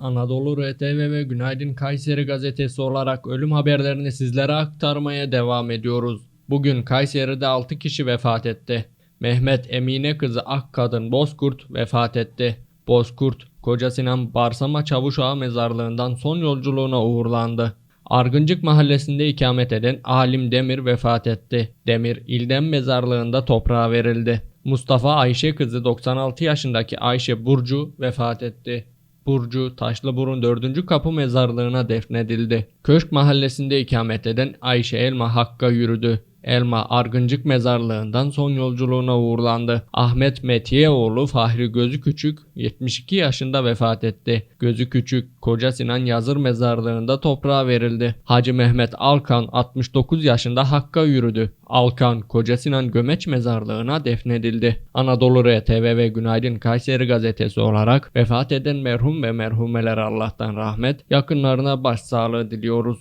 Anadolu RTV ve Günaydın Kayseri gazetesi olarak ölüm haberlerini sizlere aktarmaya devam ediyoruz. Bugün Kayseri'de 6 kişi vefat etti. Mehmet Emine kızı Ak Kadın Bozkurt vefat etti. Bozkurt, Koca Sinan Barsama Çavuşağı mezarlığından son yolculuğuna uğurlandı. Argıncık mahallesinde ikamet eden Alim Demir vefat etti. Demir, İldem mezarlığında toprağa verildi. Mustafa Ayşe kızı 96 yaşındaki Ayşe Burcu vefat etti. Burcu Taşlıburun 4. Kapı Mezarlığı'na defnedildi. Köşk mahallesinde ikamet eden Ayşe Elma Hakk'a yürüdü. Elma Argıncık Mezarlığı'ndan son yolculuğuna uğurlandı. Ahmet Metiyeoğlu Fahri Gözü Küçük 72 yaşında vefat etti. Gözü Küçük Koca Sinan Yazır Mezarlığı'nda toprağa verildi. Hacı Mehmet Alkan 69 yaşında Hakk'a yürüdü. Alkan Koca Sinan Gömeç Mezarlığı'na defnedildi. Anadolu RTV ve Günaydın Kayseri gazetesi olarak vefat eden merhum ve merhumelere Allah'tan rahmet, yakınlarına başsağlığı diliyoruz.